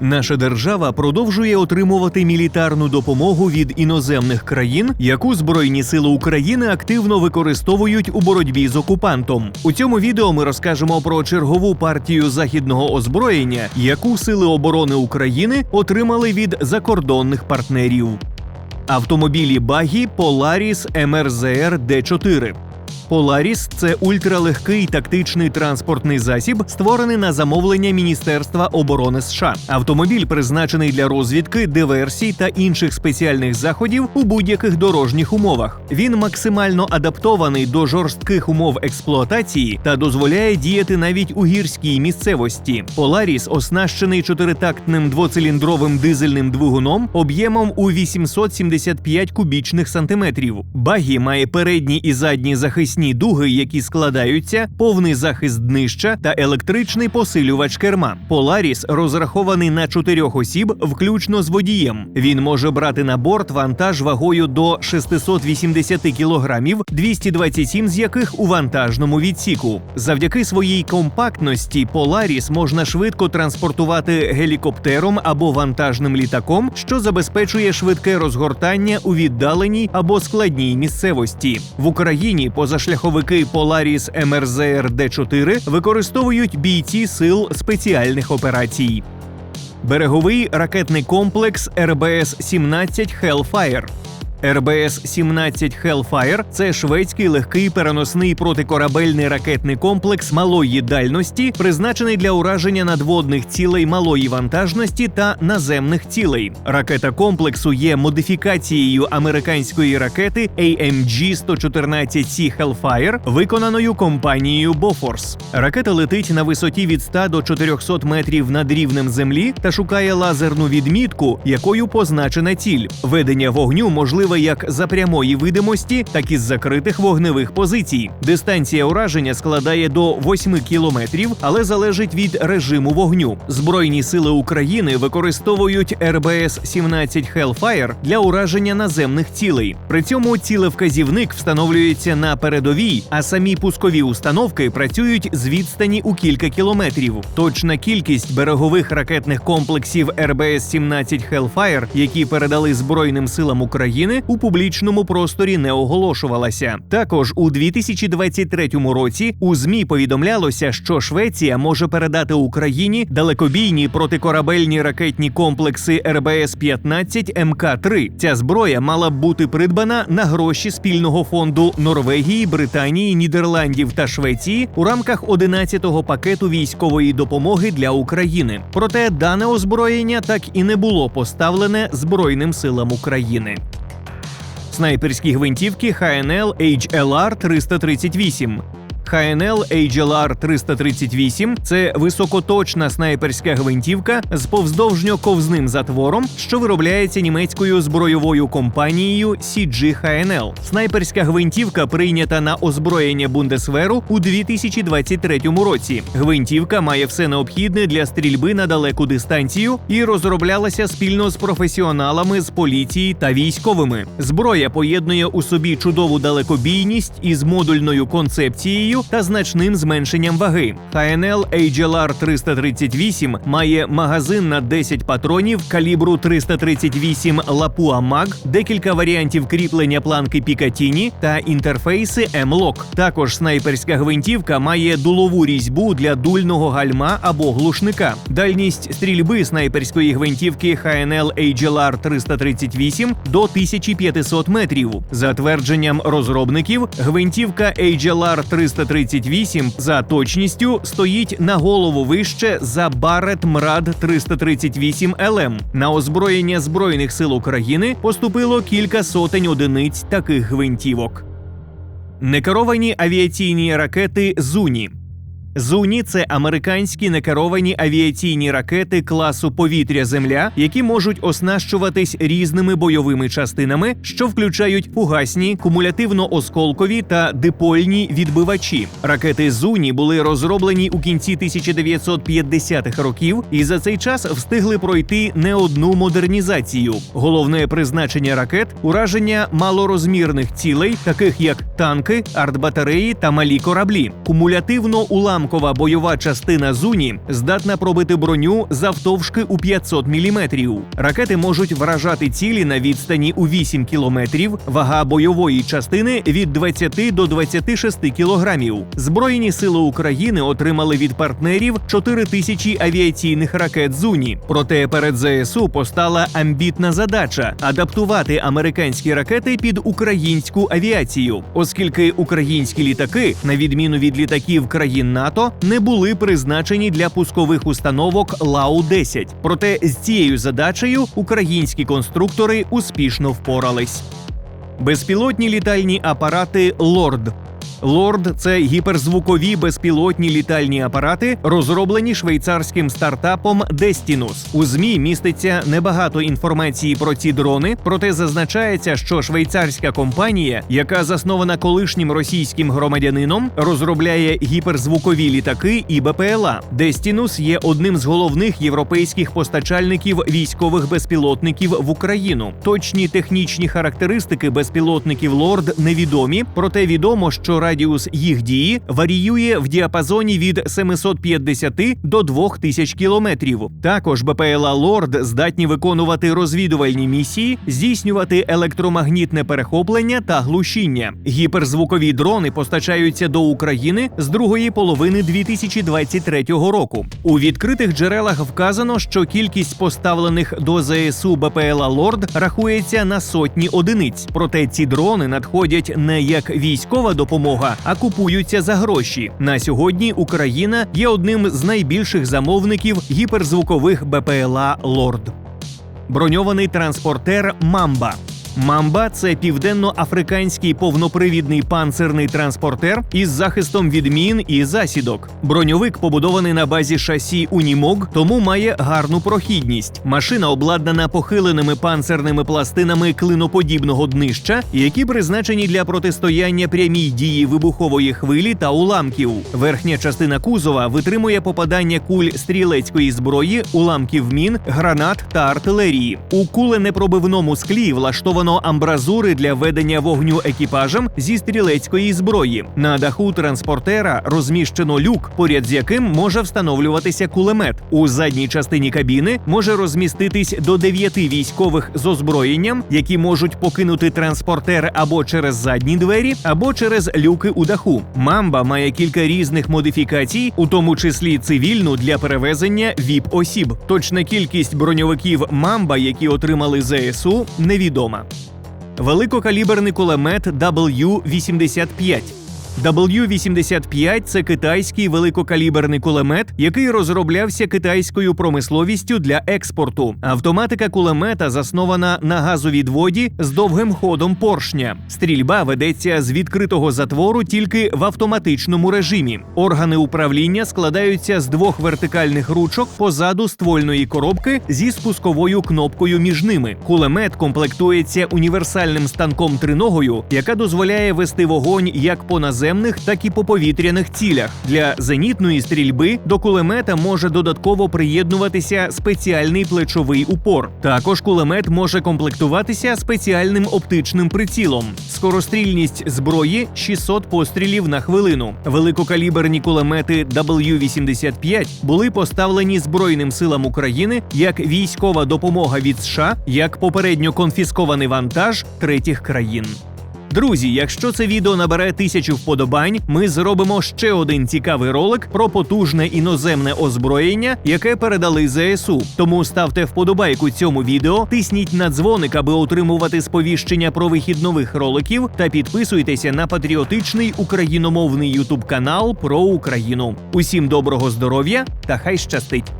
Наша держава продовжує отримувати мілітарну допомогу від іноземних країн, яку Збройні сили України активно використовують у боротьбі з окупантом. У цьому відео ми розкажемо про чергову партію західного озброєння, яку сили оборони України отримали від закордонних партнерів. Автомобілі Багі Polaris MRZR D4. Polaris – це ультралегкий тактичний транспортний засіб, створений на замовлення Міністерства оборони США. Автомобіль призначений для розвідки, диверсій та інших спеціальних заходів у будь-яких дорожніх умовах. Він максимально адаптований до жорстких умов експлуатації та дозволяє діяти навіть у гірській місцевості. Polaris оснащений чотиритактним двоциліндровим дизельним двигуном об'ємом у 875 кубічних сантиметрів. Багі має передні і задні захисні дуги, які складаються, повний захист днища та електричний посилювач керма. Polaris розрахований на чотирьох осіб, включно з водієм. Він може брати на борт вантаж вагою до 680 кілограмів, 227 з яких у вантажному відсіку. Завдяки своїй компактності Polaris можна швидко транспортувати гелікоптером або вантажним літаком, що забезпечує швидке розгортання у віддаленій або складній місцевості. В Україні позашляховики Polaris MRZR D4 використовують бійці сил спеціальних операцій. Береговий ракетний комплекс РБС-17 Hellfire. РБС-17 Hellfire – це шведський легкий переносний протикорабельний ракетний комплекс малої дальності, призначений для ураження надводних цілей малої вантажності та наземних цілей. Ракета комплексу є модифікацією американської ракети AMG-114C Hellfire, виконаною компанією Bofors. Ракета летить на висоті від 100 до 400 метрів над рівнем землі та шукає лазерну відмітку, якою позначена ціль. Ведення вогню можливе як за прямої видимості, так і з закритих вогневих позицій. Дистанція ураження складає до 8 кілометрів, але залежить від режиму вогню. Збройні сили України використовують РБС-17 Hellfire для ураження наземних цілей. При цьому цілевказівник встановлюється на передовій, а самі пускові установки працюють з відстані у кілька кілометрів. Точна кількість берегових ракетних комплексів РБС-17 Hellfire, які передали Збройним силам України, у публічному просторі не оголошувалася. Також у 2023 році у змі повідомлялося, що Швеція може передати Україні далекобійні протикорабельні ракетні комплекси РБС-15 МК-3. Ця зброя мала б бути придбана на гроші спільного фонду Норвегії, Британії, Нідерландів та Швеції у рамках 11-го пакету військової допомоги для України. Проте дане озброєння так і не було поставлене Збройним силам України. Снайперські гвинтівки HNL HLR 338 ХНЛ HLR 338 – це високоточна снайперська гвинтівка з повздовжньо-ковзним затвором, що виробляється німецькою збройовою компанією CG HNL. Снайперська гвинтівка прийнята на озброєння Бундесверу у 2023 році. Гвинтівка має все необхідне для стрільби на далеку дистанцію і розроблялася спільно з професіоналами з поліції та військовими. Зброя поєднує у собі чудову далекобійність із модульною концепцією та значним зменшенням ваги. ХНЛ HLR 338 має магазин на 10 патронів калібру 338 Lapua Mag, декілька варіантів кріплення планки Пікатіні та інтерфейси M-Lock. Також снайперська гвинтівка має дулову різьбу для дульного гальма або глушника. Дальність стрільби снайперської гвинтівки ХНЛ HLR 338 до 1500 метрів. За твердженням розробників, гвинтівка HLR 338 за точністю стоїть на голову вище за Барет МРАД 338 ЛМ. На озброєння Збройних сил України поступило кілька сотень одиниць таких гвинтівок. Некеровані авіаційні ракети Зуні. Зуні це американські некеровані авіаційні ракети класу повітря-земля, які можуть оснащуватись різними бойовими частинами, що включають фугасні, кумулятивно-осколкові та дипольні відбивачі. Ракети Зуні були розроблені у кінці 1950-х років і за цей час встигли пройти не одну модернізацію. Головне призначення ракет ураження малорозмірних цілей, таких як танки, артбатареї та малі кораблі. Кумулятивно уламки уламкова бойова частина Зуні здатна пробити броню завтовшки у 500 мм. Ракети можуть вражати цілі на відстані у 8 кілометрів, вага бойової частини від 20 до 26 кілограмів. Збройні сили України отримали від партнерів 4 тисячі авіаційних ракет Зуні. Проте перед ЗСУ постала амбітна задача адаптувати американські ракети під українську авіацію, оскільки українські літаки, на відміну від літаків країн НАТО, не були призначені для пускових установок Лау-10. Проте з цією задачею українські конструктори успішно впорались. Безпілотні літальні апарати Лорд. Лорд це гіперзвукові безпілотні літальні апарати, розроблені швейцарським стартапом Destinus. У змі міститься небагато інформації про ці дрони, проте зазначається, що швейцарська компанія, яка заснована колишнім російським громадянином, розробляє гіперзвукові літаки і БПЛА. Destinus є одним з головних європейських постачальників військових безпілотників в Україну. Точні технічні характеристики безпілотників Лорд невідомі, проте відомо, що радіус їх дії варіює в діапазоні від 750 до 2000 кілометрів. Також БПЛА Лорд здатні виконувати розвідувальні місії, здійснювати електромагнітне перехоплення та глушіння. Гіперзвукові дрони постачаються до України з другої половини 2023 року. У відкритих джерелах вказано, що кількість поставлених до ЗСУ БПЛА Лорд рахується на сотні одиниць. Проте ці дрони надходять не як військова допомога, а купуються за гроші. На сьогодні Україна є одним з найбільших замовників гіперзвукових БПЛА Лорд. Броньований транспортер Мамба. Мамба це південно-африканський повнопривідний панцирний транспортер із захистом від мін і засідок. Броньовик побудований на базі шасі Унімог, тому має гарну прохідність. Машина обладнана похиленими панцирними пластинами клиноподібного днища, які призначені для протистояння прямій дії вибухової хвилі та уламків. Верхня частина кузова витримує попадання куль стрілецької зброї, уламків мін, гранат та артилерії. У куленепробивному склі влаштовано амбразури для ведення вогню екіпажем зі стрілецької зброї. На даху транспортера розміщено люк, поряд з яким може встановлюватися кулемет. У задній частині кабіни може розміститись до дев'яти військових з озброєнням, які можуть покинути транспортер або через задні двері, або через люки у даху. Мамба має кілька різних модифікацій, у тому числі цивільну для перевезення віп осіб. Точна кількість броньовиків Мамба, які отримали ЗСУ, невідома. Великокаліберний кулемет W-85. W-85 – це китайський великокаліберний кулемет, який розроблявся китайською промисловістю для експорту. Автоматика кулемета заснована на газовідводі з довгим ходом поршня. Стрільба ведеться з відкритого затвору тільки в автоматичному режимі. Органи управління складаються з двох вертикальних ручок позаду ствольної коробки зі спусковою кнопкою між ними. Кулемет комплектується універсальним станком триногою, яка дозволяє вести вогонь як по наземних, так і по повітряних цілях. Для зенітної стрільби до кулемета може додатково приєднуватися спеціальний плечовий упор. Також кулемет може комплектуватися спеціальним оптичним прицілом. Скорострільність зброї 600 пострілів на хвилину. Великокаліберні кулемети W-85 були поставлені Збройним силам України як військова допомога від США, як попередньо конфіскований вантаж третіх країн. Друзі, якщо це відео набере тисячу вподобань, ми зробимо ще один цікавий ролик про потужне іноземне озброєння, яке передали ЗСУ. Тому ставте вподобайку цьому відео, тисніть на дзвоник, аби отримувати сповіщення про вихід нових роликів, та підписуйтеся на патріотичний україномовний ютуб канал про Україну. Усім доброго здоров'я та хай щастить!